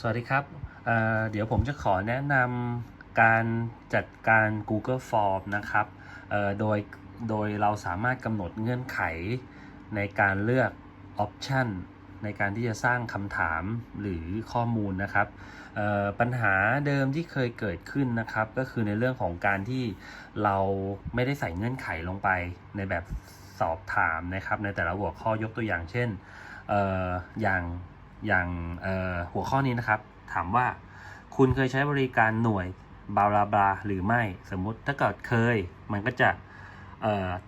สวัสดีครับเเดี๋ยวผมจะขอแนะนำการจัดการ Google Form นะครับโดยโดยเราสามารถกำหนดเงื่อนไขในการเลือก Option ในการที่จะสร้างคำถามหรือข้อมูลนะครับ ปัญหาเดิมที่เคยเกิดขึ้นนะครับ ก็คือในเรื่องของการที่เราไม่ได้ใส่เงื่อนไขลงไปในแบบสอบถามนะครับ ในแต่ละหัวข้อยกตัวอย่างเช่นอออย่าง อย่างหัวข้อนี้นะครับ ถามว่าคุณเคยใช้บริการหน่วยบาลาบลาหรือไม่สมมุติถ้าเกิดเคย มันก็จะ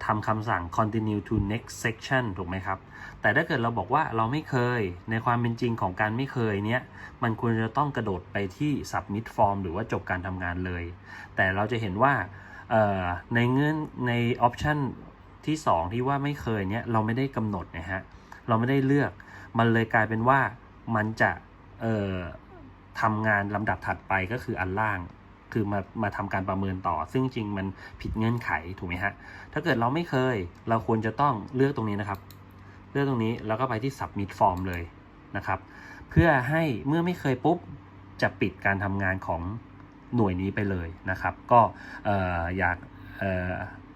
ทำคำสั่ง continue to next section ถูกไหมครับ แต่ถ้าเกิดเราบอกว่าเราไม่เคย ในความเป็นจริงของการไม่เคยเนี้ย มันควรจะต้องกระโดดไปที่ submit form หรือว่าจบการทำงานเลย แต่เราจะเห็นว่าในเงื่อนใน option ที่ 2 ที่ว่าไม่เคยเนี้ยเราไม่ได้กำหนดนะฮะ เราไม่ได้เลือก มันเลยกลายเป็นว่า มันจะเอ่อทำงานลำดับถัดไปก็คืออันล่าง คือมามาทำการประเมินต่อ ซึ่งจริงมันผิดเงื่อนไขถูกไหมฮะ ถ้าเกิดเราไม่เคย เราควรจะต้องเลือกตรงนี้นะครับ เลือกตรงนี้แล้วก็ไปที่ submit form เลยนะครับ เพื่อให้เมื่อไม่เคยปุ๊บจะปิดการทำงานของหน่วยนี้ไปเลยนะครับ ก็เอ่ออยากเอ่อ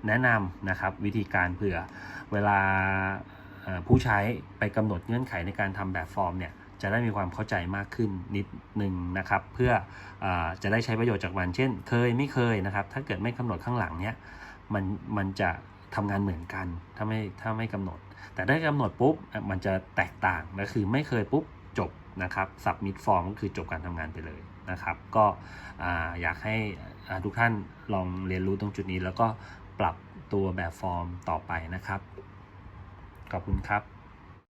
แนะนำนะครับวิธีการเผื่อเวลาผู้ใช้ไปกำหนดเงื่อนไขในการทำแบบฟอร์มเนี่ย จะได้มีความเข้าใจมากขึ้นนิดนึงนะครับ เพื่ออจะได้ใช้ประโยชน์จากมันเช่น เคยไม่เคยนะครับ ถ้าเกิดไม่กำหนดข้างหลังเนี่ยมันมันจะทำงานเหมือนกันถ้าไม่ถ้าไม่กำหนด แต่ได้กำหนดปุ๊บมันจะแตกต่างก็คือไม่เคยปุ๊บจบนะครับ submit form ก็คือจบการทำงานไปเลยนะครับ ก็อ่าอยากให้ทุกท่านลองเรียนรู้ตรงจุดนี้ แล้วก็ปรับตัวแบบฟอร์มต่อไปนะครับ ขอบคุณครับ